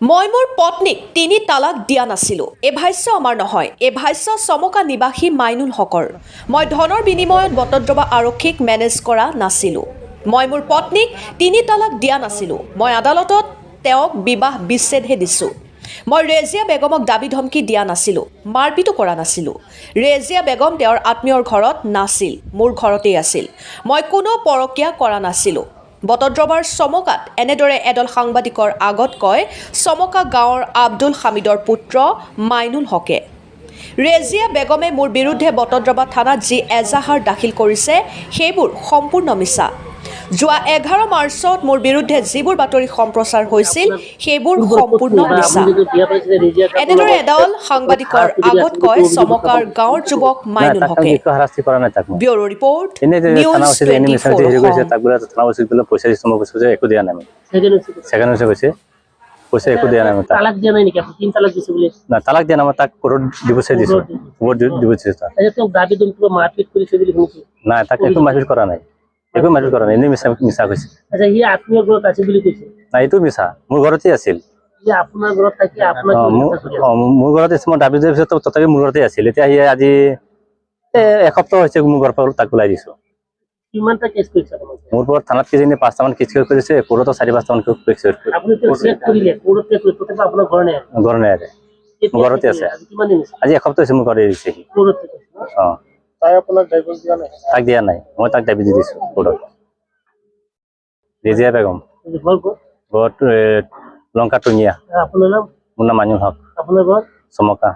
মই মোৰ পত্নীক তিনি তালাক দিয়া নাছিলোঁ। এই ভাষ্য আমাৰ নহয়। এই ভাষ্য চমকা নিবাসী মাইনুল হকৰ। মই ধনৰ বিনিময়ত বটদ্ৰৱা আৰক্ষীক মেনেজ কৰা নাছিলোঁ। মই মোৰ পত্নীক তিনি তালাক দিয়া নাছিলোঁ। মই আদালতত তেওঁক বিবাহ বিচ্ছেদহে দিছোঁ। মই ৰেজিয়া বেগমক দাবী ধমকি দিয়া নাছিলোঁ। মাৰপিটো কৰা নাছিলোঁ। ৰেজিয়া বেগম তেওঁৰ আত্মীয়ৰ ঘৰত নাছিল। মোৰ ঘৰতেই আছিল। মই কোনো পৰকীয়া কৰা নাছিলোঁ। বটদ্ৰৱাৰ চমকাত। এনেদৰে এদল সাংবাদিকৰ আগত কয় চমকা গাঁৱৰ আব্দুল হামিদৰ পুত্ৰ মাইনুল হকে। ৰেজিয়া বেগমে মোৰ বিৰুদ্ধে বটদ্ৰৱা থানাত যি এজাহাৰ দাখিল কৰিছে সেইবোৰ সম্পূৰ্ণ মিছা। যোৱা এঘাৰ মাৰ্চত মোৰ বিৰুদ্ধে যিবোৰ বাতৰি সম্প্ৰচাৰ হৈছিল সেইবোৰ সম্পূৰ্ণ মিছা। এনেদৰে এডাল সাংবাদিকৰ আগত কয় চমকাৰ গাঁৱৰ যুৱক মাইনুল তাক হকে ব্যুৰ' ৰিপৰ্ট এনেই যে নিউজ থানা উচিত এনে মিছা যে হেৰি কৰিছে 24 তাক বোলে থানা উচিত বোলে পইচা দিছোঁ মই কৈছোঁ একো দিয়া নাই ছেকেণ্ড কৈছে। পইচা একো দিয়া নাই তালাক দিয়া নাই নেকি? তিন তালাক দিছে বুলি। নাই তালাক দিয়া নাই মই তাক দিছোঁ। তাক। দাবি দিম কিবা মাৰপিট কৰিছে বুলি শুনিছো। নাই তাক একো মাৰপিট কৰা নাই। একো মাৰপিট কৰা নাই এনেই মিছা মিছা কৈছে। আচ্ছা সি আত্মীয় ঘৰত আছে বুলি কৈছে? নাই এইটো মিছা। মোৰ ঘৰতে আছিল। আপোনাৰ ঘৰত থাকি আপোনাৰ মোৰ ঘৰতে আছিল মই দাবি দিয়াৰ পিছত তথাপি মোৰ ঘৰতে আছিল। এতিয়া সি আজি এসপ্তাহ হৈছে মোৰ ঘৰৰ পৰা তাক ওলাই দিছোঁ। কিমানটা কেছ কৰিছে মোৰ পৰা থানাত কিজানি পাঁচটামান কেছ কৰিছে কোৰ্টতো চাৰি পাঁচটামান কেছ কৰিছে। আপোনাৰ ঘৰ নাই। ঘৰতে আছে। আজি কিমান দিন হৈছে? আজি এসপ্তাহ হৈছে মোৰ ঘৰত এৰি দিছে সি অ। তাই আপোনাৰ ডাইভৰ্চ দিয়া নাই? তাক দিয়া নাই। মই তাক দি দিছোঁ কোৰ্টত। ৰেজিয়া বেগম। ঘৰত লংকা টঙিয়া। আপোনাৰ নাম? মোৰ নাম মানুহ হক। আপোনাৰ ঘৰ? চমকা।